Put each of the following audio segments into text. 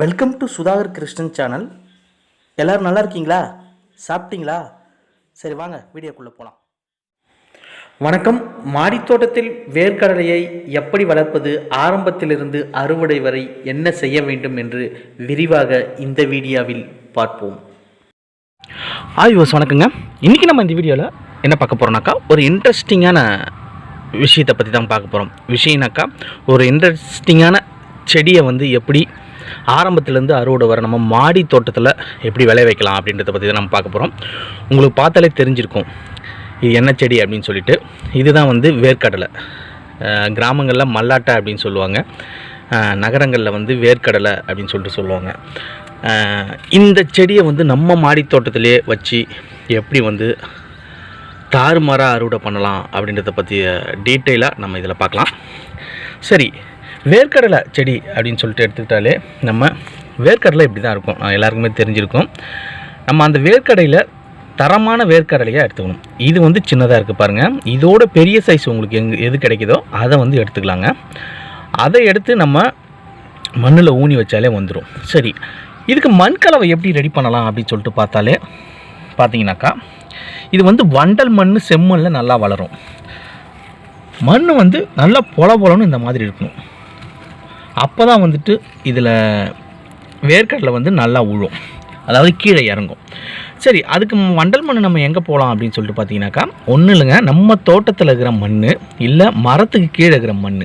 Welcome to Sudhakar Krishnan channel எல்லோரும் நல்லா இருக்கீங்களா? சாப்பிட்டீங்களா? சரி வாங்க வீடியோக்குள்ளே போகலாம் வணக்கம். மாடித்தோட்டத்தில் வேர்க்கடலையை எப்படி வளர்ப்பது ஆரம்பத்திலிருந்து அறுவடை வரை என்ன செய்ய வேண்டும் என்று விரிவாக இந்த வீடியோவில் பார்ப்போம். ஆய்வஸ் வணக்கங்க. இன்றைக்கி நம்ம இந்த வீடியோவில் என்ன பார்க்க போகிறோம்னாக்கா ஒரு இன்ட்ரெஸ்டிங்கான விஷயத்தை பற்றி தான் பார்க்க போகிறோம் விஷயம்னாக்கா ஒரு இன்ட்ரெஸ்டிங்கான செடியை வந்து எப்படி ஆரம்பத்துலேருந்து அறுவடை வர நம்ம மாடி தோட்டத்தில் எப்படி விளைய வைக்கலாம் அப்படின்றத பற்றி தான் நம்ம பார்க்க போகிறோம் உங்களுக்கு பார்த்தாலே தெரிஞ்சிருக்கும். இது என்ன செடி அப்படின்னு சொல்லிட்டு. இதுதான் வந்து வேர்க்கடலை. கிராமங்களில் மல்லாட்டை அப்படின்னு சொல்லுவாங்க. நகரங்களில் வந்து வேர்க்கடலை அப்படின்னு சொல்லிட்டு சொல்லுவாங்க. இந்த செடியை வந்து நம்ம மாடி தோட்டத்திலே வச்சு எப்படி வந்து தாறுமாறாக அறுவடை பண்ணலாம் அப்படின்றத பற்றிய டீட்டெயிலாக நம்ம இதில் பார்க்கலாம். சரி வேர்க்கடலை செடி அப்படின்னு சொல்லிட்டு எடுத்துக்கிட்டாலே நம்ம வேர்க்கடலை இப்படி தான் இருக்கும் எல்லாருக்குமே தெரிஞ்சிருக்கும். நம்ம அந்த வேர்க்கடையில் தரமான வேர்க்கடலையாக எடுத்துக்கணும். இது வந்து சின்னதாக இருக்குது பாருங்கள் இதோட பெரிய சைஸ் உங்களுக்கு எங் எது கிடைக்குதோ அதை வந்து எடுத்துக்கலாங்க. அதை எடுத்து நம்ம மண்ணில் ஊனி வச்சாலே வந்துடும் சரி இதுக்கு மண் கலவை எப்படி ரெடி பண்ணலாம் அப்படின்னு சொல்லிட்டு பார்த்தாலே பார்த்தீங்கன்னாக்கா இது வந்து வண்டல் மண் செம்மண்ணில் நல்லா வளரும். மண் வந்து நல்லா பொல பொலன்னு இந்த மாதிரி இருக்கணும். அப்போ தான் வந்துட்டு இதில் வேர்க்கடலை வந்து நல்லா உழும். அதாவது கீழே இறங்கும். சரி அதுக்கு வண்டல் மண் நம்ம எங்கே போகலாம் அப்படின்னு சொல்லிட்டு பார்த்தீங்கன்னாக்கா ஒன்றும் இல்லைங்க நம்ம தோட்டத்தில் இருக்கிற மண் இல்லை மரத்துக்கு கீழே இருக்கிற மண்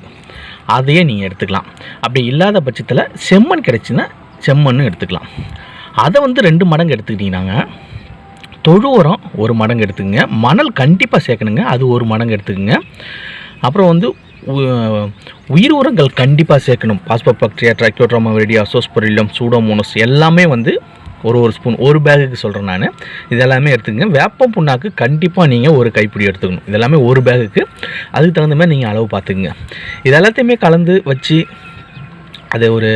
அதையே நீங்கள் எடுத்துக்கலாம். அப்படி இல்லாத பட்சத்தில் செம்மண் கிடச்சின்னா செம்மண்ணும் எடுத்துக்கலாம். அதை வந்து ரெண்டு மடங்கு எடுத்துக்கிட்டிங்கன்னாங்க தொழு உரம் ஒரு மடங்கு எடுத்துக்கோங்க மணல் கண்டிப்பாக சேர்க்கணுங்க அது ஒரு மடங்கு எடுத்துக்கோங்க. அப்புறம் வந்து உயிர் உரங்கள் கண்டிப்பாக சேர்க்கணும். பாஸ்போபாக்டீரியா ட்ரைக்கோட்ரோமா வெடி அசோஸ்பொரிலம் சூடோமோனஸ் எல்லாமே வந்து ஒரு ஒரு ஸ்பூன் ஒரு பேகுக்கு சொல்கிறேன் நான். இதெல்லாமே எடுத்துக்கங்க. வேப்பம் புண்ணாக்கு கண்டிப்பாக நீங்கள் ஒரு கைப்பிடி எடுத்துக்கணும். இதெல்லாமே ஒரு பேகுக்கு அதுக்கு தகுந்த மாதிரி நீங்கள் அளவு பார்த்துக்குங்க. இது எல்லாத்தையுமே கலந்து வச்சு அதை ஒரு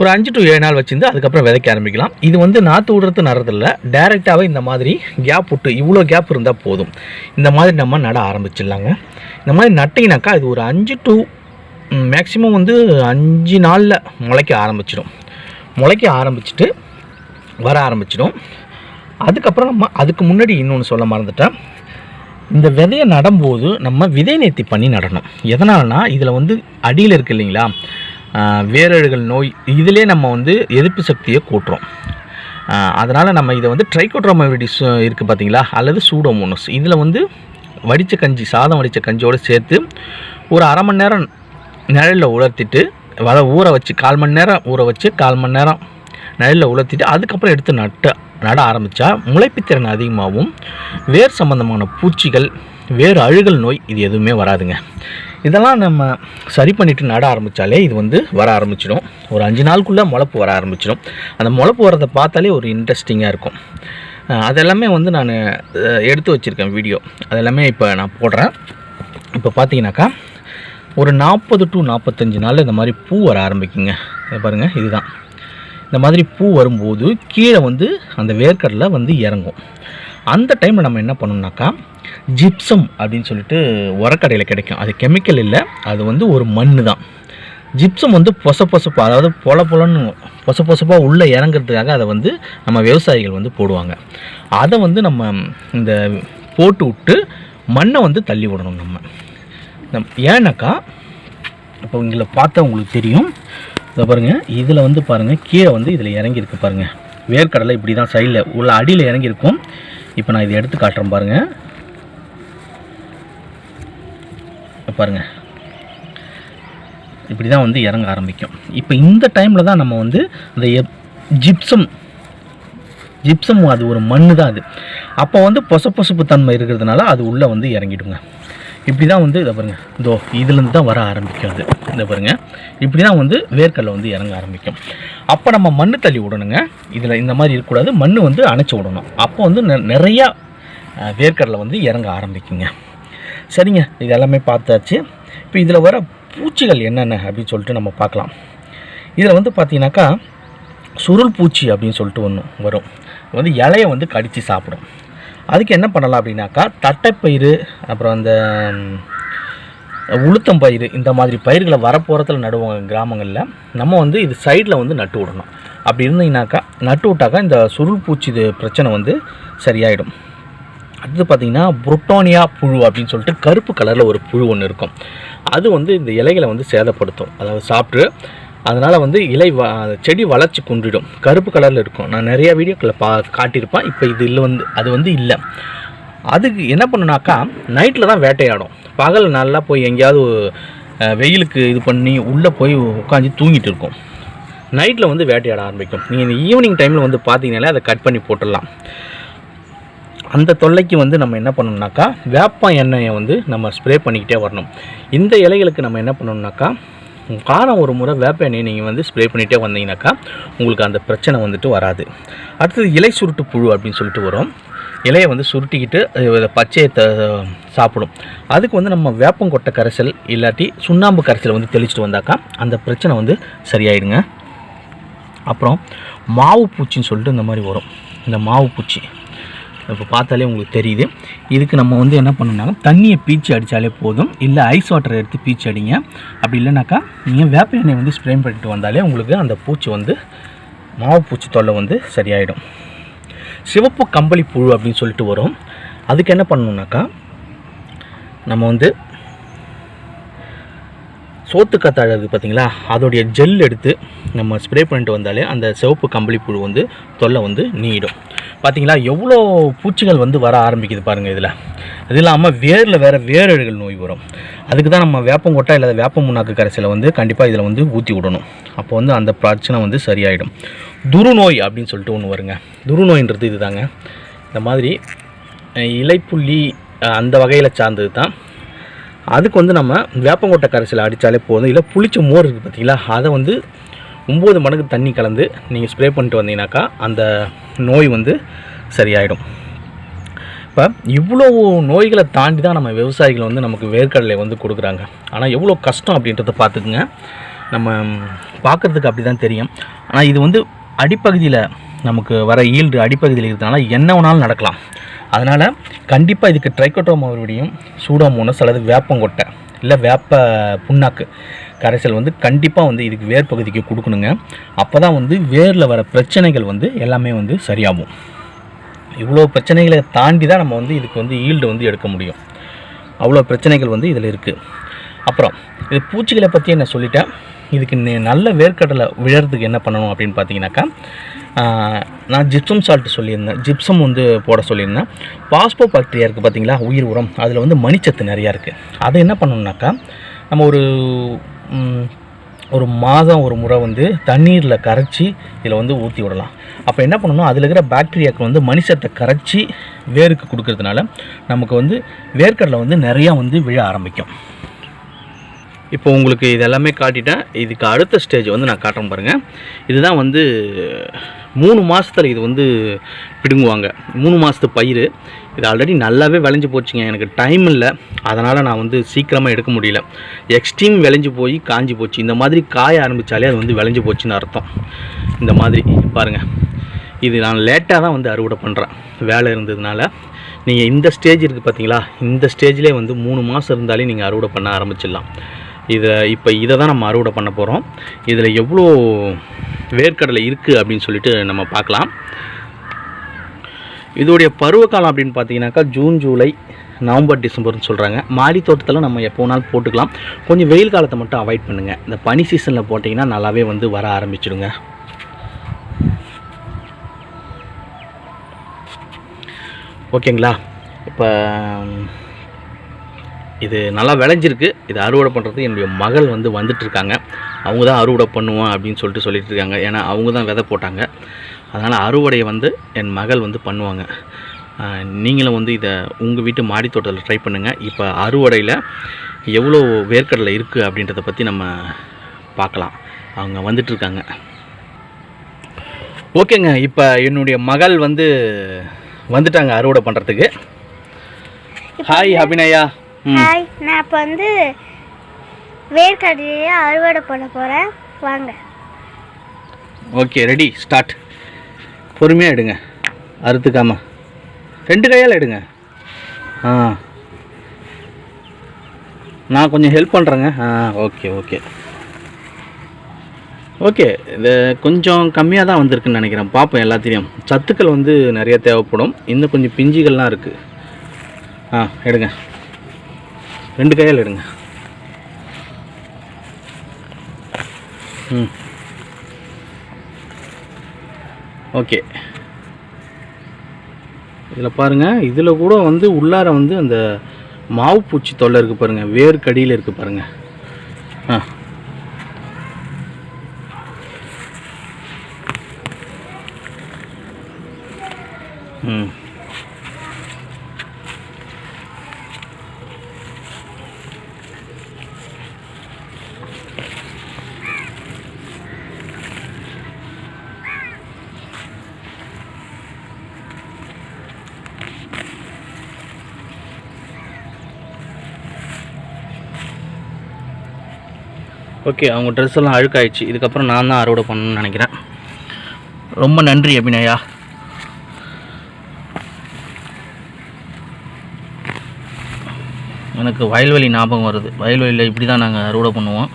ஒரு அஞ்சு டு ஏழு நாள் வச்சுருந்து அதுக்கப்புறம் விதைக்க ஆரம்பிக்கலாம். இது வந்து நாற்று விடுறது நடுறதில்ல டேரெக்டாகவே இந்த மாதிரி கேப் விட்டு இவ்வளோ கேப் இருந்தால் போதும். இந்த மாதிரி நம்ம நட ஆரம்பிச்சிடலாங்க. இந்த மாதிரி நட்டிங்கனாக்கா இது ஒரு அஞ்சு டு மேக்ஸிமம் வந்து அஞ்சு நாளில் முளைக்க ஆரம்பிச்சிடும். முளைக்க ஆரம்பிச்சிட்டு வர ஆரம்பிச்சிடும். அதுக்கப்புறம் நம்ம அதுக்கு முன்னாடி இன்னொன்று சொல்ல மறந்துட்டேன். இந்த விதையை நடும்போது நம்ம விதை நேர்த்தி பண்ணி நடணும். எதனால்னா இதில் வந்து அடியில் இருக்குது இல்லைங்களா? வேரழுகள் நோய் இதிலே நம்ம வந்து எதிர்ப்பு சக்தியை கூட்டுறோம். அதனால் நம்ம இதை வந்து ட்ரைகோட்ரோமவிடிஸ் இருக்குது பார்த்தீங்களா அல்லது சூடோமோனஸ் இதில் வந்து வடித்த கஞ்சி சாதம் வடித்த கஞ்சியோடு சேர்த்து ஒரு அரை மணி நேரம் நிழலில் உலர்த்திட்டு வர ஊற வச்சு கால் மணி நேரம் ஊற வச்சு கால் மணி நேரம் நிழலில் உலர்த்திட்டு அதுக்கப்புறம் எடுத்து நட்டு நட ஆரம்பித்தா முளைப்புத்திறன் அதிகமாகவும் வேர் சம்பந்தமான பூச்சிகள் வேறு அழுகல் நோய் இது எதுவுமே வராதுங்க. இதெல்லாம் நம்ம சரி பண்ணிவிட்டு நட ஆரம்பித்தாலே இது வந்து வர ஆரம்பிச்சிடும். ஒரு அஞ்சு நாளுக்குள்ளே முளப்பு வர ஆரம்பிச்சிடும். அந்த முளப்பு வரதை பார்த்தாலே ஒரு இன்ட்ரெஸ்டிங்காக இருக்கும். அதெல்லாமே வந்து நான் எடுத்து வச்சுருக்கேன் வீடியோ அதெல்லாமே இப்போ நான் போடுறேன். இப்போ பார்த்தீங்கன்னாக்கா ஒரு நாற்பது டு நாற்பத்தஞ்சு நாளில் இந்த மாதிரி பூ வர ஆரம்பிக்குங்க. இதை பாருங்கள் இதுதான். இந்த மாதிரி பூ வரும்போது கீழே வந்து அந்த வேர்க்கடலை வந்து இறங்கும். அந்த டைமில் நம்ம என்ன பண்ணணும்னாக்கா ஜிப்சம் அப்படின்னு சொல்லிட்டு உரக்கடையில் கிடைக்கும். அது கெமிக்கல் இல்லை அது வந்து ஒரு மண் தான். ஜிப்சம் வந்து பொச பொசப்பு அதாவது பொல பொலன்னு பொச பொசப்பாக உள்ளே இறங்குறதுக்காக அதை வந்து நம்ம விவசாயிகள் வந்து போடுவாங்க. அதை வந்து நம்ம இந்த போட்டு விட்டு மண்ணை வந்து தள்ளி விடணும் நம்ம. நம் ஏன்னாக்கா இப்போ இதில் பார்த்தா உங்களுக்கு தெரியும். இதை பாருங்கள் இதில் வந்து பாருங்கள் கீழே வந்து இதில் இறங்கியிருக்கு பாருங்கள் வேர்க்கடலை இப்படி தான் சைடில் உள்ள அடியில் இறங்கியிருக்கும். இப்போ நான் இதை எடுத்து காட்டுறேன் பாருங்கள் பாருங்கள் இப்படி தான் வந்து இறங்க ஆரம்பிக்கும். இப்போ இந்த டைமில் தான் நம்ம வந்து அந்த ஜிப்சம் ஜிப்சம் அது ஒரு மண்ணு தான் அது. அப்போ வந்து பொசப்பொசப்பு தன்மை இருக்கிறதுனால அது உள்ளே வந்து இறங்கிடுங்க. இப்படி தான் வந்து இதை பாருங்கள் இதோ இதுலேருந்து தான் வர ஆரம்பிக்கும் அது. இதை பாருங்க. இப்படி தான் வந்து வேர்க்கடலை வந்து இறங்க ஆரம்பிக்கும். அப்போ நம்ம மண் தள்ளி விடணுங்க. இதில் இந்த மாதிரி இருக்கக்கூடாது. மண் வந்து அணைச்சி விடணும். அப்போ வந்து நெ- நிறையா வேர்க்கடலை வந்து இறங்க ஆரம்பிக்குங்க. சரிங்க இது எல்லாமே பார்த்தாச்சு. இப்போ இதில் வர பூச்சிகள் என்னென்ன அப்படின்னு சொல்லிட்டு நம்ம பார்க்கலாம். இதில் வந்து பார்த்தீங்கன்னாக்கா சுருள் பூச்சி அப்படின்னு சொல்லிட்டு ஒன்று வரும். வந்து இலையை வந்து கடித்து சாப்பிடும். அதுக்கு என்ன பண்ணலாம் அப்படின்னாக்கா தட்டைப்பயிறு அப்புறம் அந்த உளுத்தம் பயிறு இந்த மாதிரி பயிர்களை வரப்போகிறத்தில் நடுவாங்க கிராமங்களில் நம்ம வந்து இது சைடில் வந்து நட்டு விடணும். அப்படி இருந்தீங்கன்னாக்கா நட்டு விட்டாக்கா இந்த சுருள் பூச்சி இது பிரச்சனை வந்து சரியாயிடும். அடுத்து பார்த்தீங்கன்னா புரோட்டோனியா புழு அப்படின்னு சொல்லிட்டு கருப்பு கலரில் ஒரு புழு ஒன்று இருக்கும். அது வந்து இந்த இலைகளை வந்து சேதப்படுத்தும். அதாவது சாப்பிட்டு அதனால் வந்து இலை வ செடி வளர்ச்சி குன்றிடும். கருப்பு கலரில் இருக்கும். நான் நிறைய வீடியோக்களில் பா காட்டியிருப்பேன். இப்போ இது இல்லை வந்து அது வந்து இல்லை. அதுக்கு என்ன பண்ணுனாக்கா நைட்டில் தான் வேட்டையாடும். பகல் நல்லா போய் எங்கேயாவது வெயிலுக்கு இது பண்ணி உள்ளே போய் உட்காந்து தூங்கிட்டு இருக்கும். நைட்டில் வந்து வேட்டையாட ஆரம்பிக்கும். நீங்கள் இந்த ஈவினிங் டைமில் வந்து பார்த்தீங்கனாலே அதை கட் பண்ணி போட்டுடலாம். அந்த தொல்லைக்கு வந்து நம்ம என்ன பண்ணணும்னாக்கா வேப்ப எண்ணெயை வந்து நம்ம ஸ்ப்ரே பண்ணிக்கிட்டே வரணும். இந்த இலைகளுக்கு நம்ம என்ன பண்ணணும்னாக்கா காரம் ஒரு முறை வேப்ப எண்ணெயை நீங்கள் வந்து ஸ்ப்ரே பண்ணிகிட்டே வந்தீங்கன்னாக்கா உங்களுக்கு அந்த பிரச்சனை வந்துட்டு வராது. அடுத்தது இலை சுருட்டு புழு அப்படின்னு சொல்லிட்டு வரும். இலையை வந்து சுருட்டிக்கிட்டு பச்சையை த சாப்பிடும். அதுக்கு வந்து நம்ம வேப்பங்கொட்டை கரைசல் இல்லாட்டி சுண்ணாம்பு கரைசல் வந்து தெளிச்சிட்டு வந்தாக்கா அந்த பிரச்சனை வந்து சரியாயிடுங்க. அப்புறம் மாவு பூச்சின்னு சொல்லிட்டு இந்த மாதிரி வரும். இந்த மாவு பூச்சி. இப்போ பார்த்தாலே உங்களுக்கு தெரியுது. இதுக்கு நம்ம வந்து என்ன பண்ணணும்னாக்க தண்ணியை பீச்சி அடித்தாலே போதும். இல்லை ஐஸ் வாட்டரை எடுத்து பீச்சி அடிங்க. அப்படி இல்லைனாக்கா நீங்கள் வேப்ப எண்ணெய் வந்து ஸ்ப்ரே பண்ணிட்டு வந்தாலே உங்களுக்கு அந்த பூச்சி வந்து மாவு பூச்சி தொல்லை வந்து சரியாயிடும். சிவப்பு கம்பளி புழு அப்படின்னு சொல்லிட்டு வரும். அதுக்கு என்ன பண்ணணுன்னாக்கா நம்ம வந்து சோத்து கத்தாழை இருக்குது பார்த்தீங்களா? அதோடைய ஜெல் எடுத்து நம்ம ஸ்ப்ரே பண்ணிட்டு வந்தாலே அந்த சிவப்பு கம்பளி புழு வந்து தொல்லை வந்து நீடும். பார்த்தீங்களா? எவ்வளோ பூச்சிகள் வந்து வர ஆரம்பிக்குது பாருங்கள் இதில். அது இல்லாமல் வேரில் வேறு வேரழுகள் நோய் வரும். அதுக்கு தான் நம்ம வேப்பங்கொட்டை இல்லை வேப்ப முன்னாக்கு கரைசலை வந்து கண்டிப்பாக இதில் வந்து ஊற்றி விடணும். அப்போ வந்து அந்த பிரச்சனை வந்து சரியாயிடும். துருநோய் அப்படின்னு சொல்லிட்டு ஒன்று வருங்க. துருநோயின்றது இதுதாங்க. இந்த மாதிரி இலைப்புள்ளி அந்த வகையில் சார்ந்தது தான் அதுக்கு வந்து நம்ம வேப்பங்கொட்டை கரைசல் அடித்தாலே போதும். இல்லை புளிச்ச மோர் இருக்குது பார்த்தீங்களா அதை வந்து ஒம்பது மடங்கு தண்ணி கலந்து நீங்கள் ஸ்ப்ரே பண்ணிட்டு வந்தீங்கன்னாக்கா அந்த நோய் வந்து சரியாயிடும். இப்போ இவ்வளோ நோய்களை தாண்டி தான் நம்ம விவசாயிகள் வந்து நமக்கு வேர்க்கடலை வந்து கொடுக்குறாங்க. ஆனால் எவ்வளோ கஷ்டம் அப்படின்றத பார்த்துக்குங்க. நம்ம பார்க்குறதுக்கு அப்படி தான் தெரியும். ஆனால் இது வந்து அடிப்பகுதியில் நமக்கு வர ஈல்டு அடிப்பகுதியில் இருக்கிறதுனால என்ன வேணாலும் நடக்கலாம். அதனால் கண்டிப்பாக இதுக்கு ட்ரைக்கோட்டோமோவிடியும் சூடோமோனஸ் அல்லது வேப்பங்கொட்டை இல்லை வேப்ப புண்ணாக்கு கரைசல் வந்து கண்டிப்பாக வந்து இதுக்கு வேர் பகுதிக்கு கொடுக்கணுங்க. அப்போ தான் வந்து வேரில் வர பிரச்சனைகள் வந்து எல்லாமே வந்து சரியாகும். இவ்வளோ பிரச்சனைகளை தாண்டி தான் நம்ம வந்து இதுக்கு வந்து ஈல்டு வந்து எடுக்க முடியும். அவ்வளோ பிரச்சனைகள் வந்து இதில் இருக்குது அப்புறம் இது பூச்சிகளை பற்றி என்ன சொல்லிட்டேன்? இதுக்கு நல்ல வேர்க்கடலை விழறதுக்கு என்ன பண்ணணும் அப்படின்னு பார்த்தீங்கன்னாக்கா நான் ஜிப்சம் சால்ட் சொல்லியிருந்தேன். ஜிப்சம் வந்து போட சொல்லியிருந்தேன். பாஸ்போ பாக்டீரியா இருக்குது பார்த்தீங்களா? உயிர் உரம். அதில் வந்து மணிச்சத்து நிறையா இருக்குது அதை என்ன பண்ணணும்னாக்கா நம்ம ஒரு ஒரு மாதம் ஒரு முறை வந்து தண்ணீரில் கரைச்சி இதில் வந்து ஊற்றி விடலாம். அப்போ என்ன பண்ணணும்? அதில் இருக்கிற பாக்டீரியாக்கள் வந்து மனுஷத்தை கரைச்சி வேருக்கு கொடுக்கறதுனால நமக்கு வந்து வேர்க்கடலை வந்து நிறையா வந்து விழ ஆரம்பிக்கும். இப்போ உங்களுக்கு இது எல்லாமே காட்டிட்டேன். இதுக்கு அடுத்த ஸ்டேஜ் வந்து நான் காட்டுறேன் பாருங்கள் இதுதான் வந்து மூணு மாதத்தில் இது வந்து பிடுங்குவாங்க. மூணு மாதத்து பயிர் இது ஆல்ரெடி நல்லாவே விளைஞ்சு போச்சுங்க. எனக்கு டைம் இல்லை. அதனால் நான் வந்து சீக்கிரமாக எடுக்க முடியல. எக்ஸ்ட்ரீம் விளைஞ்சு போய் காஞ்சி போச்சு. இந்த மாதிரி காய ஆரம்பித்தாலே அது வந்து விளைஞ்சு போச்சுன்னு அர்த்தம். இந்த மாதிரி. பாருங்கள் இது நான் லேட்டாக தான் வந்து அறுவடை பண்ணுறேன் வேலை இருந்ததுனால. நீங்கள் இந்த ஸ்டேஜ் இருக்குது பார்த்தீங்களா இந்த ஸ்டேஜ்லேயே வந்து மூணு மாதம் இருந்தாலே நீங்கள் அறுவடை பண்ண ஆரம்பிச்சிடலாம். இதை இப்போ இதை தான் நம்ம அறுவடை பண்ண போகிறோம் இதில் எவ்வளோ வேர்க்கடலை இருக்குது அப்படின்னு சொல்லிட்டு நம்ம பார்க்கலாம். இதோடைய பருவகாலம் அப்படின்னு பார்த்தீங்கன்னாக்கா ஜூன் ஜூலை நவம்பர் டிசம்பர்னு சொல்கிறாங்க மாடி தோட்டத்தில் நம்ம எப்போ வேணாலும் போட்டுக்கலாம். கொஞ்சம் வெயில் காலத்தை மட்டும் அவாய்ட் பண்ணுங்கள் இந்த பனி சீசனில் போட்டிங்கன்னா நல்லாவே வந்து வர ஆரம்பிச்சிடுங்க. ஓகேங்களா? இப்போ இது நல்லா விளைஞ்சிருக்கு. இது அறுவடை பண்ணுறது என்னுடைய மகள் வந்து வந்துட்டுருக்காங்க. அவங்க தான் அறுவடை பண்ணுவோம் அப்படின்னு சொல்லிட்டு சொல்லிட்டு இருக்காங்க ஏன்னா அவங்க தான் விதை போட்டாங்க. அதனால் அறுவடையை வந்து என் மகள் வந்து பண்ணுவாங்க. நீங்களும் வந்து இதை உங்கள் வீட்டு மாடி தோட்டத்தில் ட்ரை பண்ணுங்கள் இப்போ அறுவடையில் எவ்வளோ வேர்க்கடலை இருக்குது அப்படின்றத பற்றி நம்ம பார்க்கலாம். அவங்க வந்துட்டுருக்காங்க. ஓகேங்க. இப்போ என்னுடைய மகள் வந்து வந்துட்டாங்க அறுவடை பண்ணுறதுக்கு ஹாய் அபிநயா. ஹாய் நான் இப்போ வந்து வேர்க்கடலையை அறுவடை பண்ண போகிறேன் வாங்க. ஓகே ரெடி ஸ்டார்ட் பொறுமையாக எடுங்க. அறுத்துக்காம. ரெண்டு கையால் எடுங்க. ஆ. நான் கொஞ்சம் ஹெல்ப் பண்ணுறேங்க ஆ ஓகே ஓகே ஓகே இது கொஞ்சம் கம்மியாக தான் வந்திருக்குன்னு நினைக்கிறேன். பார்ப்போம் எல்லாத்தையும் சத்துக்கள் வந்து நிறைய தேவைப்படும். இன்னும் கொஞ்சம் பிஞ்சுகள்லாம் இருக்குது ஆ எடுங்க. ரெண்டு கையால் எடுங்க. ம். ஓகே. இதில் பாருங்கள் இதில் கூட வந்து உள்ளார வந்து அந்த மாவு பூச்சி தொல்லை இருக்குது பாருங்கள் வேர்க்கடியில் இருக்குது பாருங்கள் ஆ. ம். ஓகே அவங்க ட்ரெஸ் எல்லாம் அழுக்காயிடுச்சு. இதுக்கப்புறம் நான் தான் அறுவடை பண்ணணும்னு நினைக்கிறேன். ரொம்ப நன்றி அபிநயா. எனக்கு வயல்வெளி ஞாபகம் வருது. வயல்வெளியில் இப்படி தான் நாங்கள் அறுவடை பண்ணுவோம்.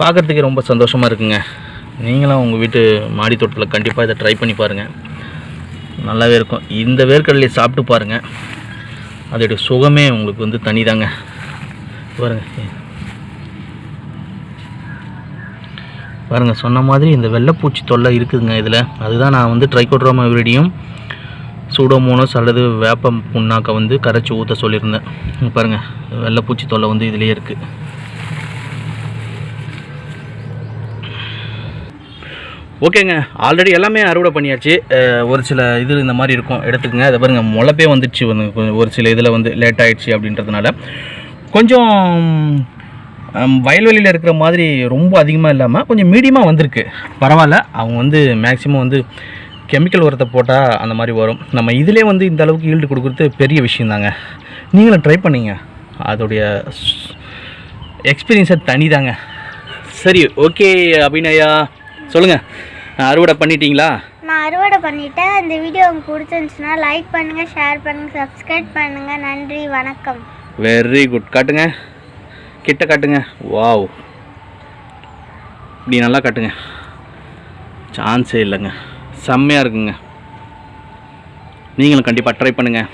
பார்க்குறதுக்கே ரொம்ப சந்தோஷமாக இருக்குங்க. நீங்களும் உங்கள் வீட்டு மாடி தோட்டத்தில் கண்டிப்பாக இதை ட்ரை பண்ணி பாருங்கள் நல்லாவே இருக்கும். இந்த வேர்க்கடலையை சாப்பிட்டு பாருங்கள் அதோடைய சுகமே உங்களுக்கு வந்து தனிதாங்க. தாங்க பாருங்கள் சொன்ன மாதிரி இந்த வெள்ளைப்பூச்சி தொல்லை இருக்குதுங்க இதில். அதுதான் நான் வந்து ட்ரைகோட்ரோமா விரிடியும் சூடோமோனோஸ் அல்லது வேப்ப புண்ணாக்கை வந்து கரைச்சி ஊற்ற சொல்லியிருந்தேன். பாருங்கள் வெள்ளைப்பூச்சி தொல்லை வந்து இதுலேயே இருக்குது ஓகேங்க. ஆல்ரெடி எல்லாமே அறுவடை பண்ணியாச்சு. ஒரு சில இது இந்த மாதிரி இருக்கும். எடுத்துக்கங்க. அதை பாருங்கள் முளைப்பே வந்துடுச்சு. வந்து ஒரு சில இதில் வந்து லேட் ஆகிடுச்சு அப்படின்றதுனால. கொஞ்சம் வயல்வெளியில் இருக்கிற மாதிரி ரொம்ப அதிகமாக இல்லாமல் கொஞ்சம் மீடியமாக வந்திருக்கு. பரவாயில்ல. அவங்க வந்து மேக்ஸிமம் வந்து கெமிக்கல் உரத்தை போட்டால் அந்த மாதிரி வரும். நம்ம இதிலே வந்து இந்த அளவுக்கு ஈல்டு கொடுக்குறது பெரிய விஷயந்தாங்க. நீங்களும் ட்ரை பண்ணிங்க. அதோடைய எக்ஸ்பீரியன்ஸை தனிதாங்க. சரி ஓகே அபிநயா. சொல்லுங்கள் அறுவடை பண்ணிட்டீங்களா? நான் அறுவடை பண்ணிட்டேன். இந்த வீடியோ உங்களுக்கு பிடிச்சிருந்துச்சுன்னா லைக் பண்ணுங்கள் ஷேர் பண்ணுங்கள் சப்ஸ்கிரைப் பண்ணுங்கள் நன்றி வணக்கம். வெரி குட் காட்டுங்க. கிட்ட காட்டுங்க. வாவ் இப்படி நல்லா காட்டுங்க. சான்ஸே இல்லைங்க. செம்மையாக இருக்குங்க. நீங்களும் கண்டிப்பாக ட்ரை பண்ணுங்கள்